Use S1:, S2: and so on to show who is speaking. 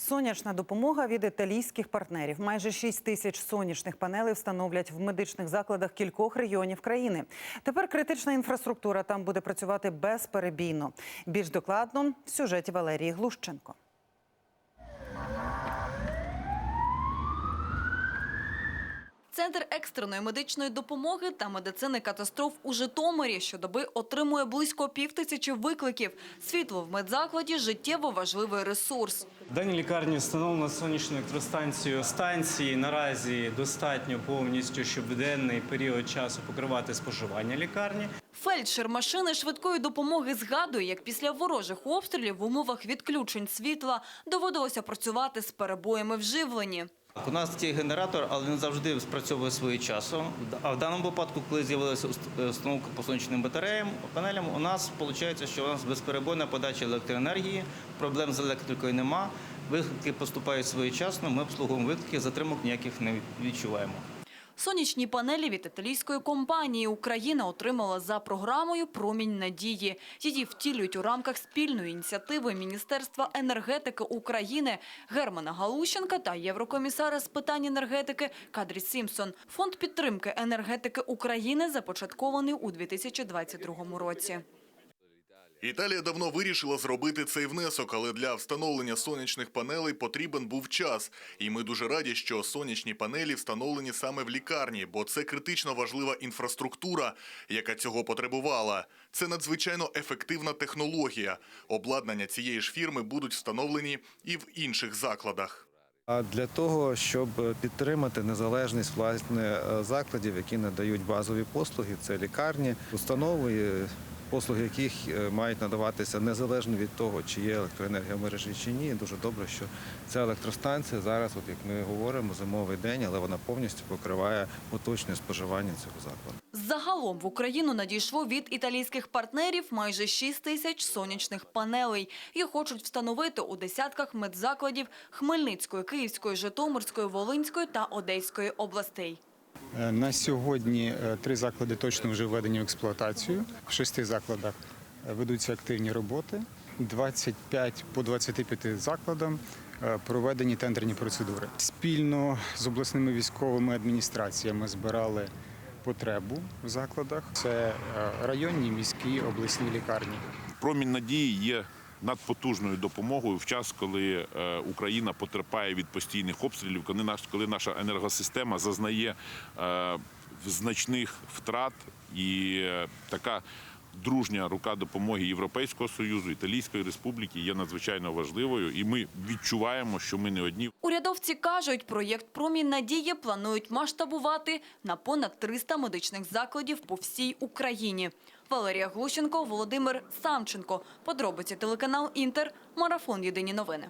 S1: Сонячна допомога від італійських партнерів. Майже 6 тисяч сонячних панелей встановлять в медичних закладах кількох регіонів країни. Тепер критична інфраструктура там буде працювати безперебійно. Більш докладно в сюжеті Валерії Глущенко.
S2: Центр екстреної медичної допомоги та медицини катастроф у Житомирі щодоби отримує близько півтисячі викликів. Світло в медзакладі – життєво важливий ресурс.
S3: В даній лікарні встановлено сонячну електростанцію. Станції наразі достатньо повністю, щоб в денний період часу покривати споживання лікарні.
S2: Фельдшер машини швидкої допомоги згадує, як після ворожих обстрілів в умовах відключень світла доводилося працювати з перебоями в живленні.
S4: У нас є генератор, але він завжди спрацьовує своєчасно. А в даному випадку, коли з'явилася уст- установка по сонячним батареям, панелям, у нас виходить, що у нас безперебойна подача електроенергії, проблем з електрикою нема. Виклики поступають своєчасно, ми обслуговуємо виклики, затримок ніяких не відчуваємо.
S2: Сонячні панелі від італійської компанії Україна отримала за програмою «Промінь надії». Її втілюють у рамках спільної ініціативи Міністерства енергетики України Германа Галущенка та єврокомісара з питань енергетики Кадрі Сімпсон. Фонд підтримки енергетики України започаткований у 2022 році.
S5: Італія давно вирішила зробити цей внесок, але для встановлення сонячних панелей потрібен був час. І ми дуже раді, що сонячні панелі встановлені саме в лікарні, бо це критично важлива інфраструктура, яка цього потребувала. Це надзвичайно ефективна технологія. Обладнання цієї ж фірми будуть встановлені і в інших закладах.
S6: А для того, щоб підтримати незалежність власне е, закладів, які надають базові послуги, це лікарні, установи, послуги яких е, мають надаватися незалежно від того, чи є електроенергія в мережі чи ні. Дуже добре, що ця електростанція зараз, от як ми говоримо, зимовий день, але вона повністю покриває поточне споживання цього закладу.
S2: Загалом в Україну надійшло від італійських партнерів майже 6 тисяч сонячних панелей. Їх хочуть встановити у десятках медзакладів Хмельницької, Київської, Житомирської, Волинської та Одеської областей.
S7: Е, На сьогодні е, три заклади точно вже введені в експлуатацію. В шести закладах е, ведуться активні роботи. 25 по 25 закладам проведені тендерні процедури. Спільно з обласними військовими адміністраціями збирали потребу в закладах. Це районні, міські, обласні лікарні.
S8: Промінь надії є надпотужною допомогою в час, коли е, Україна потерпає від постійних обстрілів, коли наш коли наша енергосистема зазнає е, значних втрат і е, така. Дружня рука допомоги Європейського союзу, Італійської республіки є надзвичайно важливою, і ми відчуваємо, що ми не одні.
S2: Урядовці кажуть, проєкт «Промінь надії» планують масштабувати на понад 300 медичних закладів по всій Україні. Валерія Глущенко, Володимир Самченко. Подробиці телеканал «Інтер». Марафон «Єдині новини».